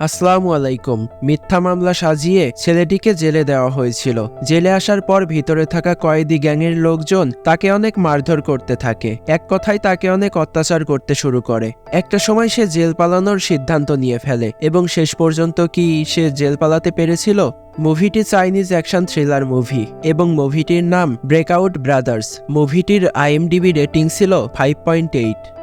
আসসালামু আলাইকুম। মিথ্যা মামলা সাজিয়ে ছেলেটিকে জেলে দেওয়া হয়েছিল। জেলে আসার পর ভিতরে থাকা কয়েদি গ্যাংয়ের লোকজন তাকে অনেক মারধর করতে থাকে। এক কথায় তাকে অনেক অত্যাচার করতে শুরু করে। একটা সময় সে জেল পালানোর সিদ্ধান্ত নিয়ে ফেলে এবং শেষ পর্যন্ত কি সে জেল পালাতে পেরেছিল? মুভিটি চাইনিজ অ্যাকশন থ্রিলার মুভি এবং মুভিটির নাম ব্রেকআউট ব্রাদার্স। মুভিটির আইএমডিবি রেটিং ছিল ফাইভ পয়েন্ট এইট।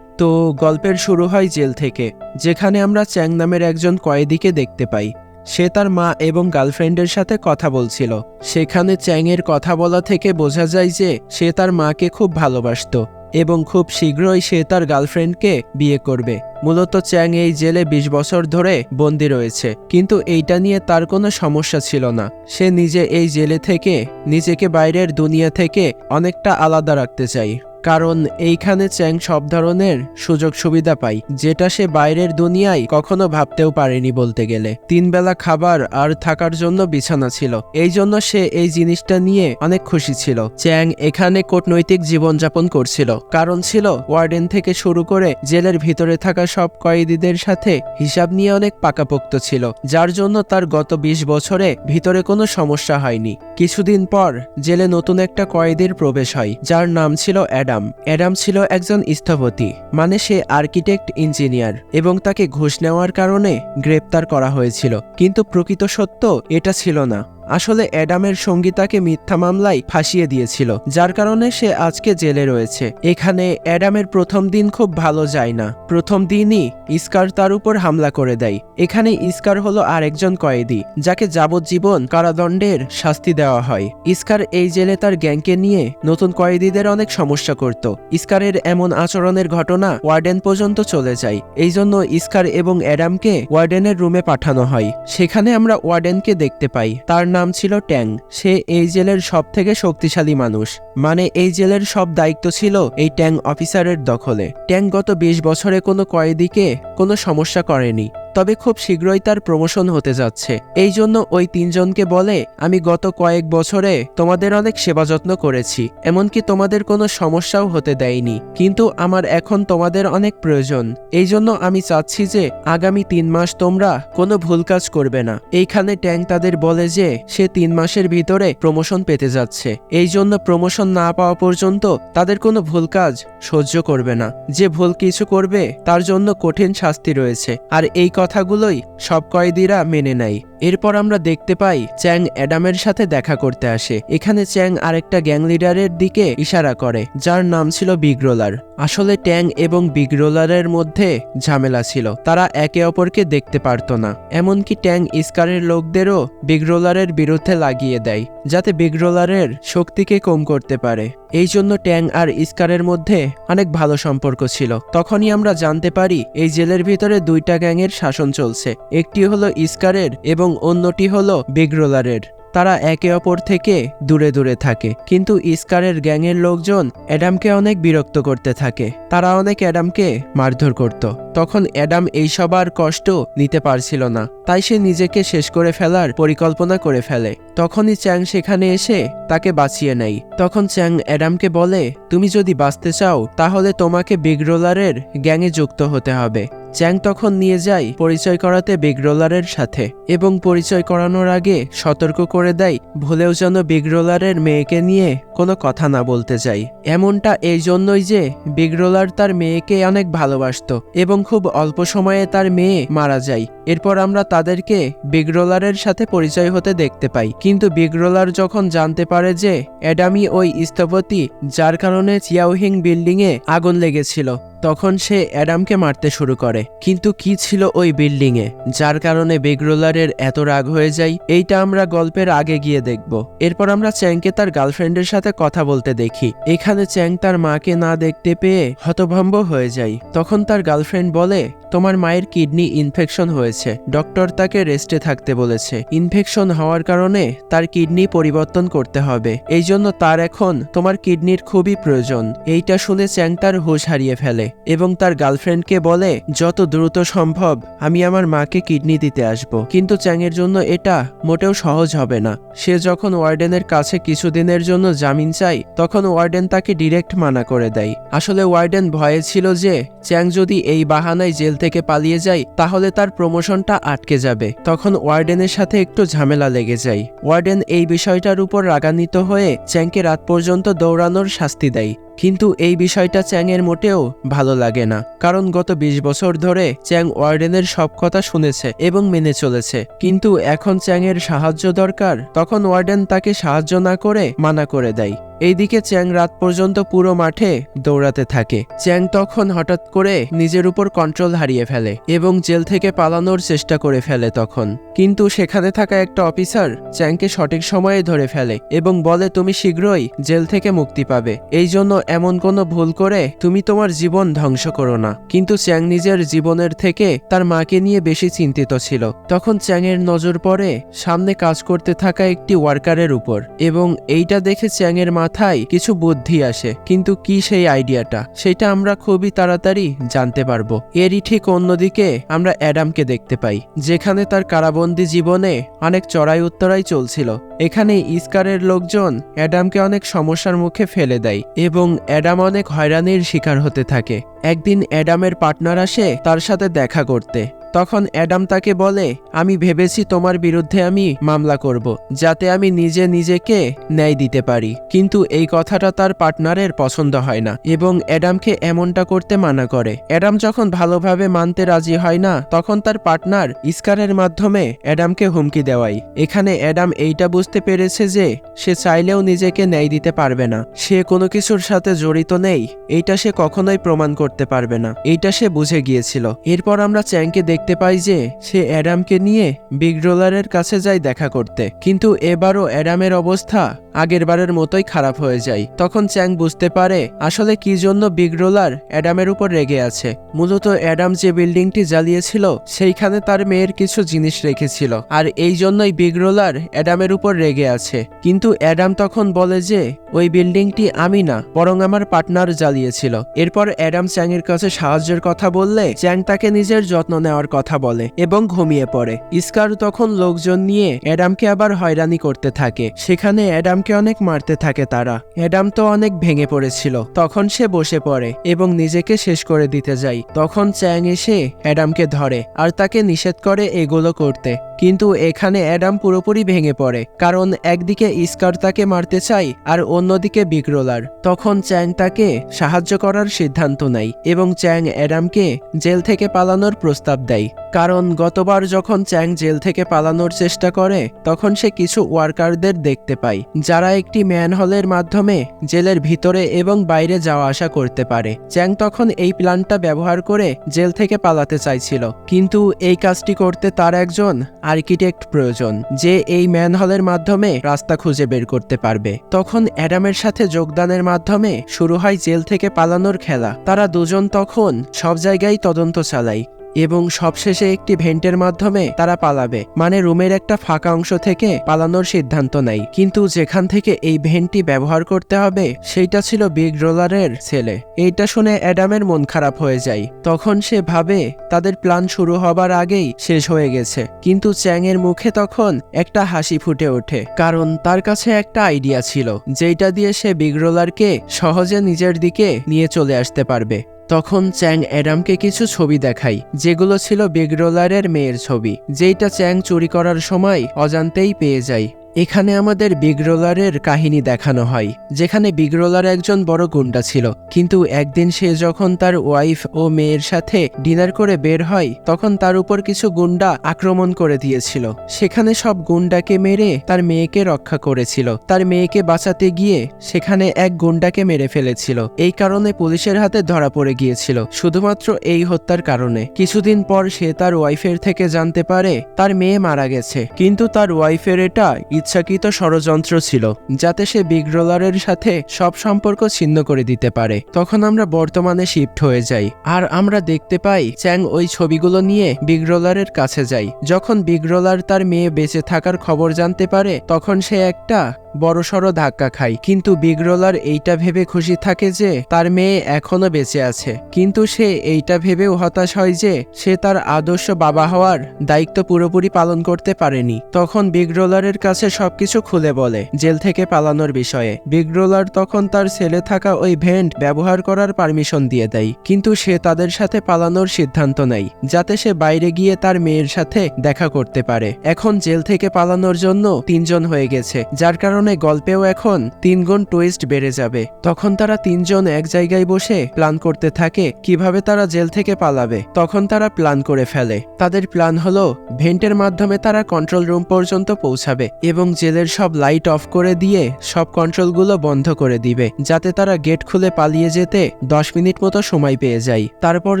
তো গল্পের শুরু হয় জেল থেকে, যেখানে আমরা চ্যাং নামের একজন কয়েদিকে দেখতে পাই। সে তার মা এবং গার্লফ্রেন্ডের সাথে কথা বলছিল। সেখানে চ্যাংয়ের কথা বলা থেকে বোঝা যায় যে সে তার মাকে খুব ভালোবাসতো এবং খুব শীঘ্রই সে তার গার্লফ্রেন্ডকে বিয়ে করবে। মূলত চ্যাং এই জেলে ২০ বছর ধরে বন্দি রয়েছে, কিন্তু এইটা নিয়ে তার কোনো সমস্যা ছিল না। সে নিজে এই জেলে থেকে নিজেকে বাইরের দুনিয়া থেকে অনেকটা আলাদা রাখতে চাই কারণ এইখানে চ্যাং সব ধরনের সুযোগ সুবিধা পায়, যেটা সে বাইরের দুনিয়ায় কখনো ভাবতেও পারেনি বলতে গেলে। তিন বেলা খাবার আর থাকার জন্য বিছানা ছিল। এই জন্য সে এই জিনিসটা নিয়ে অনেক খুশি ছিল। চ্যাং এখানে কূটনৈতিক জীবনযাপন করছিল। কারণ ছিল ওয়ার্ডেন থেকে শুরু করে জেলের ভিতরে থাকা সব কয়েদিদের সাথে হিসাব নিয়ে অনেক পাকাপোক্ত ছিল, যার জন্য তার গত ২০ বছরে ভিতরে কোনো সমস্যা হয়নি। কিছুদিন পর জেলে নতুন একটা কয়েদির প্রবেশ হয়, যার নাম ছিল অ্যাডাম। অ্যাডাম ছিল একজন স্থপতি মানে সে আর্কিটেক্ট, ইঞ্জিনিয়ার, এবং তাকে ঘুষ নেওয়ার কারণে গ্রেপ্তার করা হয়েছিল। কিন্তু প্রকৃত সত্য এটা ছিল না। আসলে অ্যাডামের সঙ্গী তাকে মিথ্যা মামলায় ফাঁসিয়ে দিয়েছিল, যার কারণে সে আজকে জেলে রয়েছে। এখানে অ্যাডামের প্রথম দিন খুব ভালো যায় না। প্রথম দিনই ইস্কার তার উপর হামলা করে দেয়। এখানে ইস্কার হলো আরেকজন কয়েদি, যাকে যাবজ্জীবন কারাদণ্ডের শাস্তি দেওয়া হয়। ইস্কার এই জেলে তার গ্যাংকে নিয়ে নতুন কয়েদিদের অনেক সমস্যা করত। ইস্কারের এমন আচরণের ঘটনা ওয়ার্ডেন পর্যন্ত চলে যায়। এই জন্য ইস্কার এবং অ্যাডামকে ওয়ার্ডেনের রুমে পাঠানো হয়। সেখানে আমরা ওয়ার্ডেনকে দেখতে পাই। তার নাম ছিল ট্যাং। সে এই জেলের সব থেকে শক্তিশালী মানুষ। মানে এই জেলের সব দায়িত্ব ছিল এই ট্যাং অফিসারের দখলে। ট্যাং গত বিশ বছরে কোনো কয়েদিকে কোনো সমস্যা করেনি। তবে খুব শীঘ্রই তার প্রমোশন হতে যাচ্ছে। এই জন্য ওই তিনজনকে বলে, আমি গত কয়েক বছরে তোমাদের অনেক সেবা যত্ন করেছি, এমনকি তোমাদের কোনো সমস্যাও হতে দেয়নি। কিন্তু আমার এখন তোমাদের অনেক প্রয়োজন। এই জন্য আমি চাচ্ছি যে আগামী তিন মাস তোমরা কোনো ভুল কাজ করবে না। এইখানে ট্যাং তাদের বলে যে, সে তিন মাসের ভিতরে প্রমোশন পেতে যাচ্ছে। এই জন্য প্রমোশন না পাওয়া পর্যন্ত তাদের কোনো ভুল কাজ সহ্য করবে না। যে ভুল কিছু করবে, তার জন্য কঠিন শাস্তি রয়েছে। আর এই কথাগুলোই সব কয়েদিরা মেনে নেয়। এরপর আমরা দেখতে পাই চ্যাং অ্যাডামের সাথে দেখা করতে আসে। এখানে চ্যাং আরেকটা গ্যাং লিডারের দিকে ইশারা করে, যার নাম ছিল বিগ্রোলার আসলে ট্যাং এবং বিগ্রোলারের মধ্যে ঝামেলা ছিল। তারা একে অপরকে দেখতে পারতো না। এমনকি ট্যাং ইস্কারের লোকদেরও বিগ্রোলারের বিরুদ্ধে লাগিয়ে দেয়, যাতে বিগ্রোলারের শক্তিকে কম করতে পারে। এই জন্য ট্যাং আর ইস্কারের মধ্যে অনেক ভালো সম্পর্ক ছিল। তখনই আমরা জানতে পারি, এই জেলের ভিতরে দুইটা গ্যাংয়ের শাসন চলছে। একটি হলো ইস্কারের এবং অন্যটি হলো বিগ্রোলারের। তারা একে অপর থেকে দূরে দূরে থাকে। কিন্তু ইস্কারের গ্যাংয়ের লোকজন অ্যাডামকে অনেক বিরক্ত করতে থাকে। তারা অনেক অ্যাডামকে মারধর করত। তখন অ্যাডাম এইসব আর কষ্ট নিতে পারছিল না। তাই সে নিজেকে শেষ করে ফেলার পরিকল্পনা করে ফেলে। তখনই চ্যাং সেখানে এসে তাকে বাঁচিয়ে নেয়। তখন চ্যাং অ্যাডামকে বলে, তুমি যদি বাঁচতে চাও, তাহলে তোমাকে বিগ্রোলারের গ্যাংয়ে যুক্ত হতে হবে। চ্যাং তখন নিয়ে যায় পরিচয় করাতে বিগ রোলারের সাথে এবং পরিচয় করানোর আগে সতর্ক করে দেয় ভুলেও যেন বিগ রোলারের মেয়েকে নিয়ে কোনো কথা না বলতে যাই। এমনটা এই জন্যই যে বিগ্রোলার তার মেয়েকে অনেক ভালোবাসতো এবং খুব অল্প সময়ে তার মেয়ে মারা যায়। এরপর আমরা তাদেরকে বিগ রোলারের সাথে পরিচয় হতে দেখতে পাই। কিন্তু বিগ্রোলার যখন জানতে পারে যে অ্যাডামি ওই স্থপতি, যার কারণে চিয়াওহিং বিল্ডিংয়ে আগুন লেগেছিল তখন সে অ্যাডামকে মারতে শুরু করে। কিন্তু কি ছিল ওই বিল্ডিংয়ে? যার কারণে বেগরোলারের এত রাগ হয়ে যায়, এইটা আমরা গল্পের আগে গিয়ে দেখব। এরপর আমরা চ্যাংকে তার গার্লফ্রেন্ডের সাথে কথা বলতে দেখি। এখানে চ্যাং তার মাকে না দেখতে পেয়ে হতভম্ব হয়ে যায়। তখন তার গার্লফ্রেন্ড বলে, তোমার মায়ের কিডনি ইনফেকশন হয়েছে। ডক্টর তাকে রেস্টে থাকতে বলেছে। ইনফেকশন হওয়ার কারণে তার কিডনি পরিবর্তন করতে হবে। এই জন্য তার এখন তোমার কিডনির খুবই প্রয়োজন। এইটা শুনে চ্যাং তার হুশ হারিয়ে ফেলে। এবং তার গার্লফ্রেন্ডকে বলে, যত দ্রুত সম্ভব, আমি আমার মাকে কিডনি দিতে আসব। কিন্তু চ্যাংয়ের জন্য এটা মোটেও সহজ হবে না। সে যখন ওয়ার্ডেনের কাছে কিছুদিনের জন্য জামিন চাই তখন ওয়ার্ডেন তাকে ডিরেক্ট মানা করে দেয়। আসলে ওয়ার্ডেন ভয়ে ছিল যে, চ্যাং যদি এই বাহানায় জেল থেকে পালিয়ে যায়, তাহলে তার প্রমোশনটা আটকে যাবে। তখন ওয়ার্ডেনের সাথে একটু ঝামেলা লেগে যায়। ওয়ার্ডেন এই বিষয়টার উপর রাগান্বিত হয়ে চ্যাংকে রাত পর্যন্ত দৌড়ানোর শাস্তি দেয়। কিন্তু এই বিষয়টা চ্যাংয়ের মোটেও ভালো লাগে না, কারণ গত ২০ বছর ধরে চ্যাং ওয়ার্ডেনের সব কথা শুনেছে এবং মেনে চলেছে। কিন্তু এখন চ্যাংয়ের সাহায্য দরকার, তখন ওয়ার্ডেন তাকে সাহায্য না করে মানা করে দেয়। এইদিকে চ্যাং রাত পর্যন্ত পুরো মাঠে দৌড়াতে থাকে। চ্যাং তখন হঠাৎ করে নিজের উপর কন্ট্রোল হারিয়ে ফেলে এবং জেল থেকে পালানোর চেষ্টা করে ফেলে তখন। কিন্তু সেখানে থাকা একটা অফিসার চ্যাংকে সঠিক সময়ে ধরে ফেলে এবং বলে, তুমি শীঘ্রই জেল থেকে মুক্তি পাবে। এই জন্য এমন কোনো ভুল করে তুমি তোমার জীবন ধ্বংস করো না। কিন্তু চ্যাং নিজের জীবনের থেকে তার মাকে নিয়ে বেশি চিন্তিত ছিল। তখন চ্যাংয়ের নজর পড়ে সামনে কাজ করতে থাকা একটি ওয়ার্কারের উপর এবং এইটা দেখে চ্যাংয়ের মাথায় কিছু বুদ্ধি আসে, কিন্তু কি সেই আইডিয়াটা? সেটা আমরা খুবই তাড়াতাড়ি জানতে পারব। এরই ঠিক অন্যদিকে আমরা অ্যাডামকে দেখতে পাই, যেখানে তার কারাবন্দি জীবনে অনেক চড়াই উত্তরাই চলছিল। এখানে ইস্কারের লোকজন অ্যাডামকে অনেক সমস্যার মুখে ফেলে দেয় এবং অ্যাডাম অনেক হয়রানির শিকার হতে থাকে। একদিন অ্যাডামের পার্টনার আসে তার সাথে দেখা করতে। তখন অ্যাডাম তাকে বলে, আমি ভেবেছি তোমার বিরুদ্ধে আমি মামলা করব, যাতে আমি নিজে নিজেকে ন্যায় দিতে পারি। কিন্তু এই কথাটা তার পার্টনারের পছন্দ হয় না এবং অ্যাডামকে এমনটা করতে মানা করে। অ্যাডাম যখন ভালোভাবে মানতে রাজি হয় না, তখন তার পার্টনার ইস্কারের মাধ্যমে অ্যাডামকে হুমকি দেওয়াই এখানে অ্যাডাম এইটা বুঝতে পেরেছে যে, সে চাইলেও নিজেকে ন্যায় দিতে পারবে না। সে কোনো কিছুর সাথে জড়িত নেই, এইটা সে কখনোই প্রমাণ করতে পারবে না। এইটা সে বুঝে গিয়েছিল। এরপর আমরা চ্যাংকে দেখতে পাই যে সে অ্যাডামকে নিয়ে বিগ রোলারের কাছে যায় দেখা করতে। কিন্তু এবারও অ্যাডামের অবস্থা আগের বারের মতোই খারাপ হয়ে যায়। তখন চ্যাং বুঝতে পারে আসলে কি জন্য বিগ রোলার অ্যাডামের উপর রেগে আছে। মূলত অ্যাডাম যে বিল্ডিংটি জ্বালিয়েছিল, সেইখানে তার মেয়ের কিছু জিনিস রেখেছিল। আর এই জন্যই বিগ রোলার অ্যাডামের উপর রেগে আছে। কিন্তু অ্যাডাম তখন বলে যে, ওই বিল্ডিংটি আমি না, বরং আমার পার্টনার জ্বালিয়েছিল। এরপর অ্যাডাম চ্যাংয়ের কাছে সাহায্যের কথা বললে চ্যাং তাকে নিজের যত্ন নেওয়ার কথা বলে এবং ঘুমিয়ে পড়ে। ইস্কার তখন লোকজন নিয়ে অ্যাডামকে আবার হয়রানি করতে থাকে। সেখানে অ্যাডামকে অনেক মারতে থাকে তারা। অ্যাডাম তো অনেক ভেঙে পড়েছিল। তখন সে বসে পড়ে এবং নিজেকে শেষ করে দিতে যায়। তখন চ্যাং এসে অ্যাডামকে ধরে আর তাকে নিষেধ করে এগুলো করতে। কিন্তু এখানে অ্যাডাম পুরোপুরি ভেঙে পড়ে, কারণ একদিকে ইস্কার তাকে মারতে চাই আর অন্যদিকে বিগ্রোলার তখন চ্যাং তাকে সাহায্য করার সিদ্ধান্ত নেয় এবং চ্যাং অ্যাডামকে জেল থেকে পালানোর প্রস্তাব দেয়। কারণ গতবার যখন চ্যাং জেল থেকে পালানোর চেষ্টা করে, তখন সে কিছু ওয়ার্কারদের দেখতে পায়, যারা একটি ম্যানহলের মাধ্যমে জেলের ভিতরে এবং বাইরে যাওয়া আসা করতে পারে। চ্যাং তখন এই প্ল্যানটা ব্যবহার করে জেল থেকে পালাতে চাইছিল, কিন্তু এই কাজটি করতে তার একজন আর্কিটেক্ট প্রয়োজন যে এই ম্যানহলের মাধ্যমে রাস্তা খুঁজে বের করতে পারবে। তখন অ্যাডামের সাথে যোগদানের মাধ্যমে শুরু হয় জেল থেকে পালানোর খেলা। তারা দুজন তখন সব জায়গায় তদন্ত চালায়। এবং সবশেষে একটি ভেন্টের মাধ্যমে তারা পালাবে মানে রুমের একটা ফাঁকা অংশ থেকে পালানোর সিদ্ধান্ত নেয়। কিন্তু যেখান থেকে এই ভেন্টটি ব্যবহার করতে হবে, সেইটা ছিল বিগ রোলারের ছেলে। এইটা শুনে অ্যাডামের মন খারাপ হয়ে যায়। তখন সে ভাবে, তাদের প্ল্যান শুরু হবার আগেই শেষ হয়ে গেছে। কিন্তু চ্যাংয়ের মুখে তখন একটা হাসি ফুটে ওঠে, কারণ তার কাছে একটা আইডিয়া ছিল যেটা দিয়ে সে বিগ রোলারকে সহজে নিজের দিকে নিয়ে চলে আসতে পারবে। তখন চ্যাং অ্যাডামকে কিছু ছবি দেখাই যেগুলো ছিল বিগ রোলারের মেয়ের ছবি, যেইটা চ্যাং চুরি করার সময় অজান্তেই পেয়ে যায়। এখানে আমাদের বিগ রোলারের কাহিনী দেখানো হয়, যেখানে বিগ রোলার একজন বড় গুন্ডা ছিল। কিন্তু একদিন সে যখন তার ওয়াইফ ও মেয়ের সাথে ডিনার করে বের হয়, তখন তার উপর কিছু গুন্ডা আক্রমণ করে দিয়েছিল। সেখানে সব গুন্ডাকে মেরে তার মেয়েকে রক্ষা করেছিল। তার মেয়েকে বাঁচাতে গিয়ে সেখানে এক গুন্ডাকে মেরে ফেলেছিল। এই কারণে পুলিশের হাতে ধরা পড়ে গিয়েছিল। শুধুমাত্র এই হত্যার কারণে। কিছুদিন পর সে তার ওয়াইফের থেকে জানতে পারে, তার মেয়ে মারা গেছে। কিন্তু তার ওয়াইফের এটা ইচ্ছাকৃত ষড়যন্ত্র ছিল, যাতে সে বিগ রোলারের সাথে সব সম্পর্ক ছিন্ন করে দিতে পারে। তখন আমরা বর্তমানে শিফট হয়ে যাই, আর আমরা দেখতে পাই চ্যাং ওই ছবিগুলো নিয়ে বিগ রোলারের কাছে যাই যখন বিগ রোলার তার মেয়ে বেঁচে থাকার খবর জানতে পারে, তখন সে একটা বড়সড় ধাক্কা খায় কিন্তু বিগ রোলার এইটা ভেবে খুশি থাকে যে, তার মেয়ে এখনও বেঁচে আছে। কিন্তু সে এইটা ভেবেও হতাশ হয় যে, সে তার আদর্শ বাবা হওয়ার দায়িত্ব পুরোপুরি পালন করতে পারেনি। তখন বিগরোলারের কাছে সবকিছু খুলে বলে, জেল থেকে পালানোর বিষয়ে। বিগরোলার তখন তার ছেলে থাকা ওই ভেন্ট ব্যবহার করার পারমিশন দিয়ে দেয়। কিন্তু সে তাদের সাথে পালানোর সিদ্ধান্ত নেয়, যাতে সে বাইরে গিয়ে তার মেয়ের সাথে দেখা করতে পারে। এখন জেল থেকে পালানোর জন্য তিনজন হয়ে গেছে, যার কারণে গল্পেও এখন তিন গুণ টুইস্ট বেড়ে যাবে। তখন তারা তিনজন এক জায়গায় বসে প্ল্যান করতে থাকে কীভাবে তারা জেল থেকে পালাবে। তখন তারা প্ল্যান করে ফেলে। তাদের প্ল্যান হলো, ভেন্টের মাধ্যমে তারা কন্ট্রোল রুম পর্যন্ত পৌঁছাবে এবং জেলের সব লাইট অফ করে দিয়ে সব কন্ট্রোলগুলো বন্ধ করে দিবে, যাতে তারা গেট খুলে পালিয়ে যেতে দশ মিনিট মতো সময় পেয়ে যায়। তারপর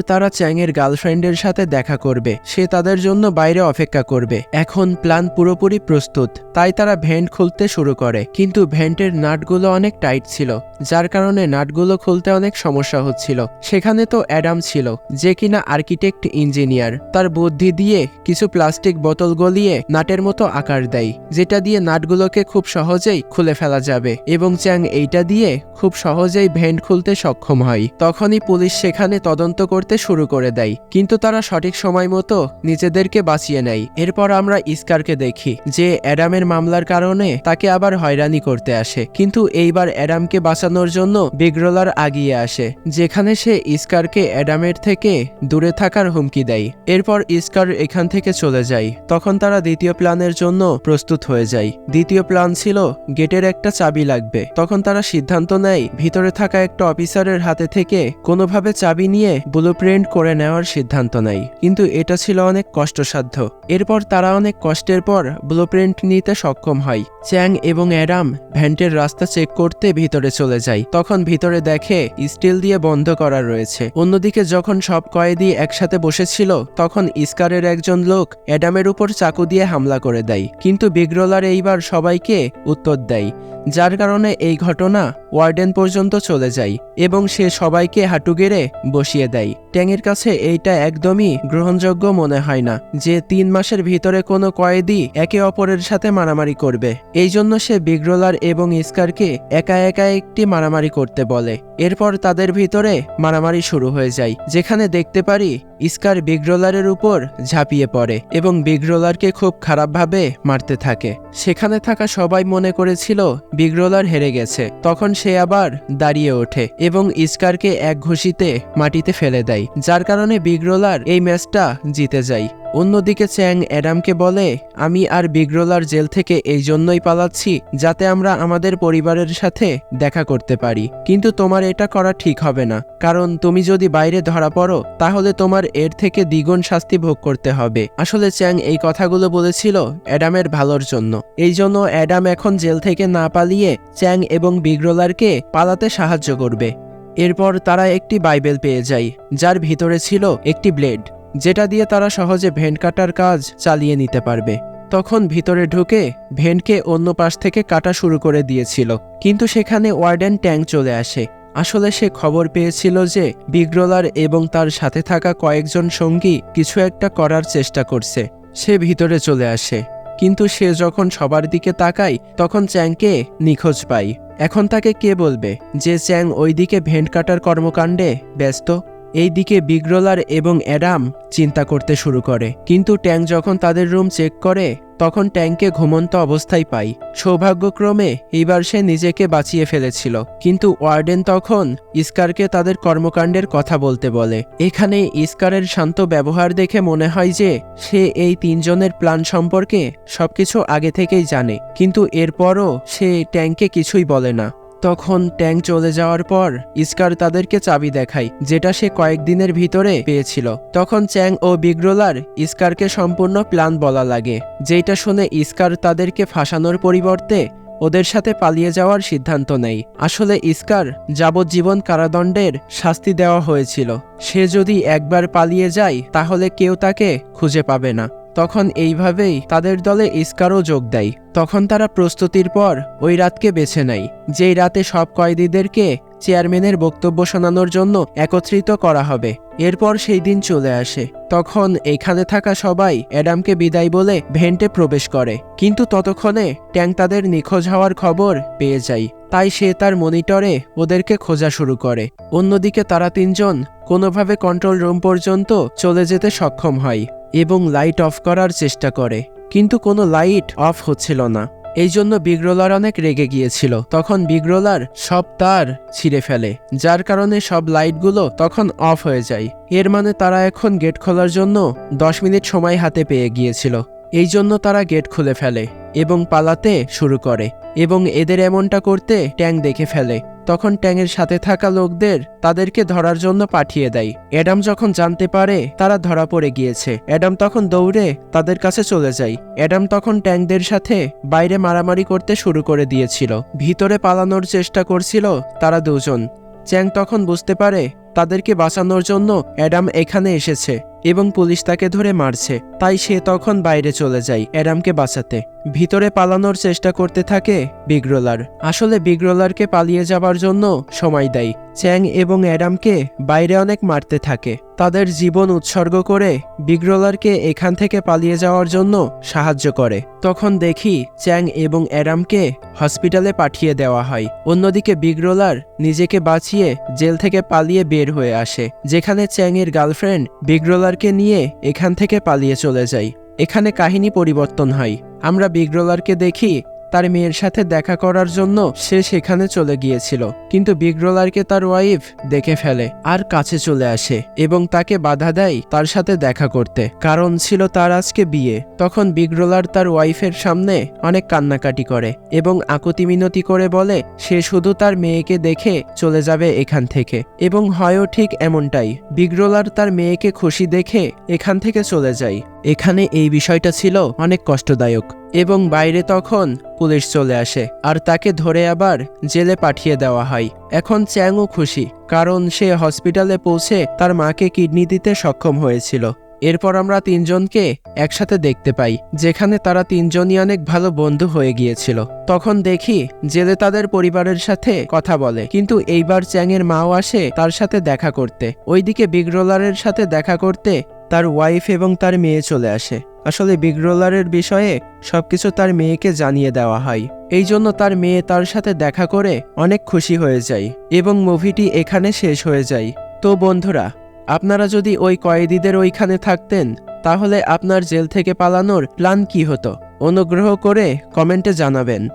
তারা চ্যাংয়ের গার্লফ্রেন্ডের সাথে দেখা করবে। সে তাদের জন্য বাইরে অপেক্ষা করবে। এখন প্ল্যান পুরোপুরি প্রস্তুত। তাই তারা ভেন্ট খুলতে শুরু করে। কিন্তু ভেন্টের নাটগুলো অনেক টাইট ছিল, যার কারণে নাটগুলো খুলতে অনেক সমস্যা হচ্ছিল। সেখানে তো অ্যাডাম ছিল, যে কিনা আর্কিটেক্ট ইঞ্জিনিয়ার। তার বুদ্ধি দিয়ে কিছু প্লাস্টিক বোতল গলিয়ে নাটের মতো আকার দেয়, যেটা দিয়ে নাটগুলোকে খুব সহজেই খুলে ফেলা যাবে। এবং চ্যাং এইটা দিয়ে খুব সহজেই ভেন্ট খুলতে সক্ষম হয়। তখনই পুলিশ সেখানে তদন্ত করতে শুরু করে দেয়, কিন্তু তারা সঠিক সময় মতো নিজেদেরকে বাঁচিয়ে নেয়। এরপর আমরা ইস্কারকে দেখি, যে অ্যাডামের মামলার কারণে তাকে আবার হয়রানি করতে আসে। কিন্তু এইবার অ্যাডামকে বাঁচানোর জন্য বিগ্রলার আগিয়ে আসে, যেখানে সে ইস্কারকে অ্যাডামের থেকে দূরে থাকার হুমকি দেয়। এরপর ইস্কার এখান থেকে চলে যায়। তখন তারা দ্বিতীয় প্ল্যানের জন্য প্রস্তুত হয়ে যায়। দ্বিতীয় প্ল্যান ছিল গেটের একটা চাবি লাগবে। তখন তারা সিদ্ধান্ত নেয়, ভিতরে থাকা একটা অফিসারের হাতে থেকে কোনোভাবে চাবি নিয়ে ব্লু করে নেওয়ার সিদ্ধান্ত নেয়। কিন্তু এটা ছিল অনেক কষ্টসাধ্য। এরপর তারা অনেক কষ্টের পর ব্লু নিতে সক্ষম হয়। চ্যাং এবং অ্যাডাম ভ্যান্টের রাস্তা চেক করতে ভিতরে চলে যায়। তখন ভিতরে দেখে স্টিল দিয়ে বন্ধ করা রয়েছে। অন্যদিকে যখন সব কয়েদি একসাথে বসেছিল, তখন ইস্কারের একজন লোক অ্যাডামের উপর চাকু দিয়ে হামলা করে দেয়। কিন্তু বিগ্রলার এইবার সবাইকে উত্তর দেয়, যার কারণে এই ঘটনা ওয়ার্ডেন পর্যন্ত চলে যায় এবং সে সবাইকে হাঁটু গেড়ে বসিয়ে দেয়। ট্যাংয়ের কাছে এইটা একদমই গ্রহণযোগ্য মনে হয় না যে তিন মাসের ভিতরে কোনো কয়েদি একে অপরের সাথে মারামারি করবে। এই জন্য সে বিগ্রলার এবং ইস্কারকে একা একা একটি মারামারি করতে বলে। এরপর তাদের ভিতরে মারামারি শুরু হয়ে যায়, যেখানে দেখতে পারি ইস্কার বিগ্রলারের উপর ঝাঁপিয়ে পড়ে এবং বিগ্রলারকে খুব খারাপভাবে মারতে থাকে। সেখানে থাকা সবাই মনে করেছিল বিগ্রলার হেরে গেছে। তখন সে আবার দাঁড়িয়ে ওঠে এবং ইস্কারকে এক ঘুষিতে মাটিতে ফেলে দেয়, যার কারণে বিগ্রলার এই ম্যাচটা জিতে যায়। অন্যদিকে চ্যাং অ্যাডামকে বলে, আমি আর বিগ্রলার জেল থেকে এই জন্যই পালাচ্ছি যাতে আমরা আমাদের পরিবারের সাথে দেখা করতে পারি। কিন্তু তোমার এটা করা ঠিক হবে না। কারণ তুমি যদি বাইরে ধরা পড়ো, তাহলে তোমার এর থেকে দ্বিগুণ শাস্তি ভোগ করতে হবে। আসলে চ্যাং এই কথাগুলো বলেছিল অ্যাডামের ভালোর জন্য। এই জন্য অ্যাডাম এখন জেল থেকে না পালিয়ে চ্যাং এবং বিগ্রোলারকে পালাতে সাহায্য করবে। এরপর তারা একটি বাইবেল পেয়ে যায়, যার ভিতরে ছিল একটি ব্লেড, যেটা দিয়ে তারা সহজে ভেন্ট কাটার কাজ চালিয়ে নিতে পারবে। তখন ভিতরে ঢুকে ভেন্টকে অন্য পাশ থেকে কাটা শুরু করে দিয়েছিল। কিন্তু সেখানে ওয়ার্ডেন ট্যাঙ্ক চলে আসে। আসলে সে খবর পেয়েছিল যে বিগ্রলার এবং তার সাথে থাকা কয়েকজন সঙ্গী কিছু একটা করার চেষ্টা করছে। সে ভিতরে চলে আসে। কিন্তু সে যখন সবার দিকে তাকায়, তখন চ্যাংকে নিখোঁজ পায়। এখন তাকে কে বলবে যে চ্যাং ওইদিকে ভেন্ট কাটার কর্মকাণ্ডে ব্যস্ত? এইদিকে বিগ্রলার এবং অ্যাডাম চিন্তা করতে শুরু করে। কিন্তু ট্যাং যখন তাদের রুম চেক করে তখন ট্যাঙ্কে ঘুমন্ত অবস্থায় পাই। সৌভাগ্যক্রমে এইবার সে নিজেকে বাঁচিয়ে ফেলেছিল। কিন্তু ওয়ার্ডেন তখন ইস্কারকে তাদের কর্মকাণ্ডের কথা বলতে বলে। এখানে ইস্কারের শান্ত ব্যবহার দেখে মনে হয় যে, সে এই তিনজনের প্ল্যান সম্পর্কে সবকিছু আগে থেকেই জানে। কিন্তু এরপরও সে ট্যাঙ্কে কিছুই বলে না। তখন ট্যাং চলে যাওয়ার পর ইস্কার তাদেরকে চাবি দেখায়, যেটা সে কয়েকদিনের ভিতরে পেয়েছিল। তখন চ্যাং ও বিগ্রোলার ইস্কারকে সম্পূর্ণ প্ল্যান বলা লাগে যেটা শুনে ইস্কার তাদেরকে ফাঁসানোর পরিবর্তে ওদের সাথে পালিয়ে যাওয়ার সিদ্ধান্ত নেয়। আসলে ইস্কার যাবজ্জীবন কারাদণ্ডের শাস্তি দেওয়া হয়েছিল। সে যদি একবার পালিয়ে যায়, তাহলে কেউ তাকে খুঁজে পাবে না। তখন এইভাবেই তাদের দলে ইস্কারও যোগ দেয়। তখন তারা প্রস্তুতির পর ওই রাতকে বেছে নেয়, যেই রাতে সব কয়েদিদেরকে চেয়ারম্যানের বক্তব্য শোনানোর জন্য একত্রিত করা হবে। এরপর সেই দিন চলে আসে। তখন এখানে থাকা সবাই অ্যাডামকে বিদায় বলে ভেন্টে প্রবেশ করে। কিন্তু ততক্ষণে ট্যাং তাদের নিখোঁজ হওয়ার খবর পেয়ে যায়। তাই সে তার মনিটরে ওদেরকে খোঁজা শুরু করে। অন্যদিকে তারা তিনজন কোনোভাবে কন্ট্রোল রুম পর্যন্ত চলে যেতে সক্ষম হয় এবং লাইট অফ করার চেষ্টা করে। কিন্তু কোনো লাইট অফ হচ্ছিল না। এই জন্য বিগ্রোলার অনেক রেগে গিয়েছিল। তখন বিগ্রোলার সব তার ছিঁড়ে ফেলে। যার কারণে সব লাইটগুলো তখন অফ হয়ে যায়। এর মানে তারা এখন গেট খোলার জন্য দশ মিনিট সময় হাতে পেয়ে গিয়েছিল। এই জন্য তারা গেট খুলে ফেলে এবং পালাতে শুরু করে এবং এদের এমনটা করতে ট্যাং দেখে ফেলে। তখন ট্যাংয়ের সাথে থাকা লোকদের তাদেরকে ধরার জন্য পাঠিয়ে দেয়। অ্যাডাম যখন জানতে পারে, তারা ধরা পড়ে গিয়েছে। অ্যাডাম তখন দৌড়ে তাদের কাছে চলে যায়। অ্যাডাম তখন ট্যাংদের সাথে বাইরে মারামারি করতে শুরু করে দিয়েছিল। ভিতরে পালানোর চেষ্টা করছিল তারা দুজন। চ্যাং তখন বুঝতে পারে তাদেরকে বাঁচানোর জন্য অ্যাডাম এখানে এসেছে এবং পুলিশ তাকে ধরে মারছে। তাই সে তখন বাইরে চলে যায় অ্যাডামকে বাঁচাতে। ভিতরে পালানোর চেষ্টা করতে থাকে বিগ্রোলার। আসলে বিগ্রোলারকে পালিয়ে যাবার জন্য সময় দেয়। চ্যাং এবং অ্যাডামকে বাইরে অনেক মারতে থাকে। তাদের জীবন উৎসর্গ করে বিগ্রোলারকে এখান থেকে পালিয়ে যাওয়ার জন্য সাহায্য করে। তখন দেখি চ্যাং এবং অ্যাডামকে হসপিটালে পাঠিয়ে দেওয়া হয়। অন্যদিকে বিগ্রোলার নিজেকে বাঁচিয়ে জেল থেকে পালিয়ে বের হয়ে আসে, যেখানে চ্যাংয়ের গার্লফ্রেন্ড বিগ্রোলারকে নিয়ে এখান থেকে পালিয়ে চলে যায়। এখানে কাহিনী পরিবর্তন হয়। আমরা বিগ্রোলারকে দেখি তার মেয়ের সাথে দেখা করার জন্য সে সেখানে চলে গিয়েছিল। কিন্তু বিগ্রোলারকে তার ওয়াইফ দেখে ফেলে আর কাছে চলে আসে এবং তাকে বাধা দেয় তার সাথে দেখা করতে। কারণ ছিল তার আজকে বিয়ে। তখন বিগ্রোলার তার ওয়াইফের সামনে অনেক কান্নাকাটি করে এবং আকুতি মিনতি করে বলে, সে শুধু তার মেয়েকে দেখে চলে যাবে এখান থেকে। এবং হয়ও ঠিক এমনটাই। বিগ্রোলার তার মেয়েকে খুশি দেখে এখান থেকে চলে যায়। এখানে এই বিষয়টা ছিল অনেক কষ্টদায়ক। এবং বাইরে তখন পুলিশ চলে আসে, আর তাকে ধরে আবার জেলে পাঠিয়ে দেওয়া হয়। এখন চ্যাংও খুশি, কারণ সে হসপিটালে পৌঁছে তার মাকে কিডনি দিতে সক্ষম হয়েছিল। এরপর আমরা তিনজনকে একসাথে দেখতে পাই, যেখানে তারা তিনজনই অনেক ভালো বন্ধু হয়ে গিয়েছিল। তখন দেখি জেলে তাদের পরিবারের সাথে কথা বলে, কিন্তু এইবার চ্যাংয়ের মাও আসে তার সাথে দেখা করতে। ওইদিকে বিগ্রোলারের সাথে দেখা করতে তার ওয়াইফ এবং তার মেয়ে চলে আসে। আসলে বিগ্রোলারের বিষয়ে সবকিছু তার মেয়েকে জানিয়ে দেওয়া হয়। এই জন্য তার মেয়ে তার সাথে দেখা করে অনেক খুশি হয়ে যায় এবং মুভিটি এখানে শেষ হয়ে যায়। তো বন্ধুরা, আপনারা যদি ওই কয়েদিদের ওইখানে থাকতেন, তাহলে আপনার জেল থেকে পালানোর প্ল্যান কি হতো? অনুগ্রহ করে কমেন্টে জানাবেন।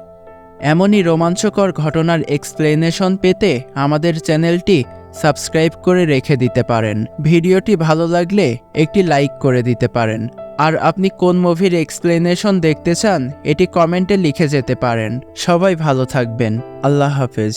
এমনই রোমাঞ্চকর ঘটনার এক্সপ্লেনেশন পেতে আমাদের চ্যানেলটি সাবস্ক্রাইব করে রেখে দিতে পারেন। ভিডিওটি ভালো লাগলে একটি লাইক করে দিতে পারেন। আর আপনি কোন মুভির এক্সপ্লেনেশন দেখতে চান, এটি কমেন্টে লিখে যেতে পারেন। সবাই ভালো থাকবেন। আল্লাহ হাফেজ।